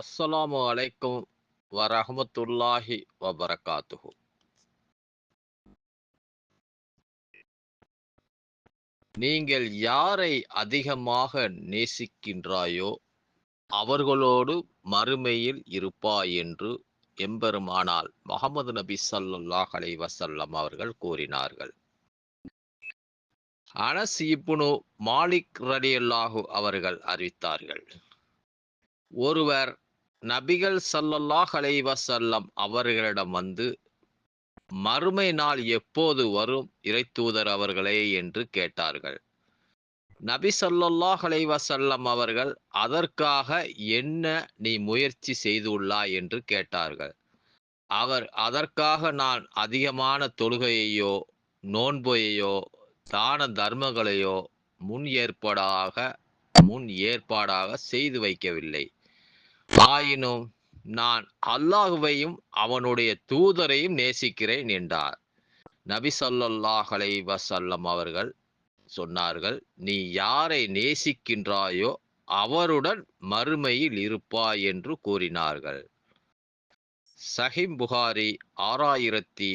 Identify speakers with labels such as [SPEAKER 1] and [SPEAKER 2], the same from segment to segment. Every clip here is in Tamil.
[SPEAKER 1] அஸ்ஸலாமு அலைக்கும் வரஹமத்துல்லாஹி வபரகாத்துஹு. நீங்கள் யாரை அதிகமாக நேசிக்கின்றாயோ அவர்களோடு மறுமையில் இருப்பாய் என்று எம்பெருமானால் முகமது நபி சல்லாஹ் அலை வசல்லம் அவர்கள் கூறினார்கள். அனஸ் இப்னு மாலிக் ரலியல்லாஹு அவர்கள் அறிவித்தார்கள். ஒருவர் நபிகள் சல்லல்லாஹ் அலைவசல்லம் அவர்களிடம் வந்து மறுமை நாள் எப்போது வரும் இறைத்தூதர் அவர்களே? என்று கேட்டார்கள். நபி ஸல்லல்லாஹு அலைவசல்லம் அவர்கள் அதற்காக என்ன நீ முயற்சி செய்துள்ளாய்? என்று கேட்டார்கள். அவர் அதற்காக நான் அதிகமான தொழுகையையோ நோன்பையோ தான தர்மங்களையோ முன் ஏற்பாடாக முன் ஏற்பாடாக செய்து வைக்கவில்லை. ஆயினும் நான் அல்லாஹுவையும் அவனுடைய தூதரையும் நேசிக்கிறேன் என்றார். நபி ஸல்லல்லாஹு அலைஹி அவர்கள் சொன்னார்கள் நீ யாரை நேசிக்கின்றாயோ அவருடன் மறுமையில் இருப்பாய் என்று கூறினார்கள். சஹிம் புகாரி ஆறாயிரத்தி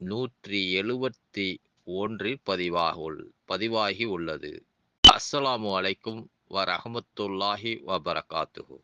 [SPEAKER 1] நூற்றி எழுபத்தி ஒன்றில் பதிவாகுள் பதிவாகி உள்ளது. அஸ்ஸலாமு அலைக்கும் வரஹமத்துல்லாஹி வபரகாத்துஹு.